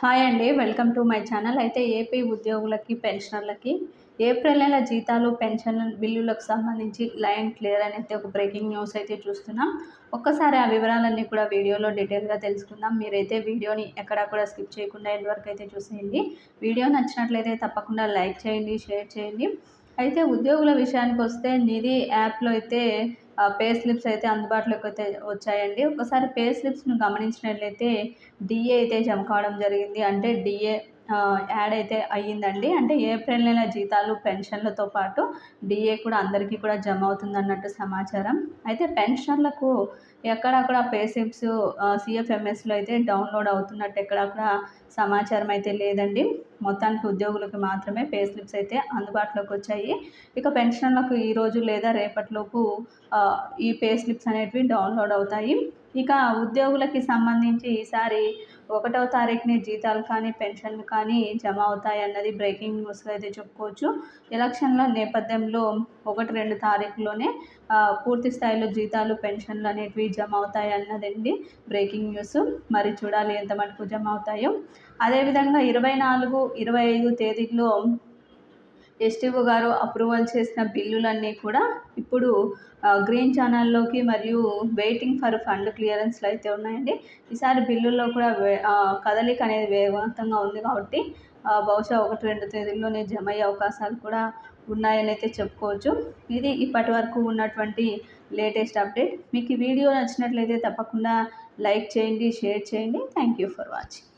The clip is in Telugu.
హాయ్ అండి వెల్కమ్ టు మై ఛానల్. అయితే ఏపీ ఉద్యోగులకి పెన్షనర్లకి ఏప్రిల్ నెల జీతాలు పెన్షన్ బిల్లులకు సంబంధించి లైన్ క్లియర్ అనేది ఒక బ్రేకింగ్ న్యూస్ అయితే చూస్తున్నాం. ఒక్కసారి ఆ వివరాలన్నీ కూడా వీడియోలో డీటెయిల్గా తెలుసుకుందాం. మీరైతే వీడియోని ఎక్కడా కూడా స్కిప్ చేయకుండా ఎండ్ వరకు అయితే చూసేయండి. వీడియో నచ్చినట్లయితే తప్పకుండా లైక్ చేయండి షేర్ చేయండి. అయితే ఉద్యోగుల విషయానికి వస్తే నిధి యాప్లో అయితే పే స్లిప్స్ అయితే అందుబాటులోకి అయితే వచ్చాయండి. ఒకసారి పే స్లిప్స్ను గమనించినట్లయితే డిఏ అయితే జమ కావడం జరిగింది. అంటే డిఏ యాడ్ అయితే అయ్యిందండి. అంటే ఏప్రిల్ నెల జీతాలు పెన్షన్లతో పాటు డిఏ కూడా అందరికీ కూడా జమ అవుతుంది అన్నట్టు సమాచారం. అయితే పెన్షన్లకు ఎక్కడక్కడ పే స్లిప్స్ సిఎఫ్ఎంఎస్లో అయితే డౌన్లోడ్ అవుతున్నట్టు ఎక్కడక్కడ సమాచారం అయితే లేదండి. మొత్తానికి ఉద్యోగులకు మాత్రమే పే స్లిప్స్ అయితే అందుబాటులోకి వచ్చాయి. ఇక పెన్షన్లకు ఈరోజు లేదా రేపటిలోపు ఈ పే స్లిప్స్ అనేటివి డౌన్లోడ్ అవుతాయి. ఇక ఉద్యోగులకి సంబంధించి ఈసారి ఒకటవ తారీఖుని జీతాలు కానీ పెన్షన్లు కానీ జమ అవుతాయి అన్నది బ్రేకింగ్ న్యూస్గా అయితే చెప్పుకోవచ్చు. ఎలక్షన్ల నేపథ్యంలో ఒకటి రెండు తారీఖులోనే పూర్తి స్థాయిలో జీతాలు పెన్షన్లు అనేటివి జమ అవుతాయి అన్నదండి బ్రేకింగ్ న్యూస్. మరి చూడాలి ఎంత మటుకు జమ అవుతాయో. అదేవిధంగా ఇరవై నాలుగు ఇరవై ఐదు తేదీలో ఎస్టీఓ గారు అప్రూవల్ చేసిన బిల్లులన్నీ కూడా ఇప్పుడు గ్రీన్ ఛానల్లోకి మరియు వెయిటింగ్ ఫర్ ఫండ్ క్లియరెన్స్లు అయితే ఉన్నాయండి. ఈసారి బిల్లుల్లో కూడా కదలిక అనేది వేగవంతంగా ఉంది కాబట్టి బహుశా ఒకటి రెండు తేదీల్లోనే జమ అయ్యే అవకాశాలు కూడా ఉన్నాయని అయితే చెప్పుకోవచ్చు. ఇది ఇప్పటి వరకు ఉన్నటువంటి లేటెస్ట్ అప్డేట్. మీకు ఈ వీడియో నచ్చినట్లయితే తప్పకుండా లైక్ చేయండి షేర్ చేయండి. Thank you for watching.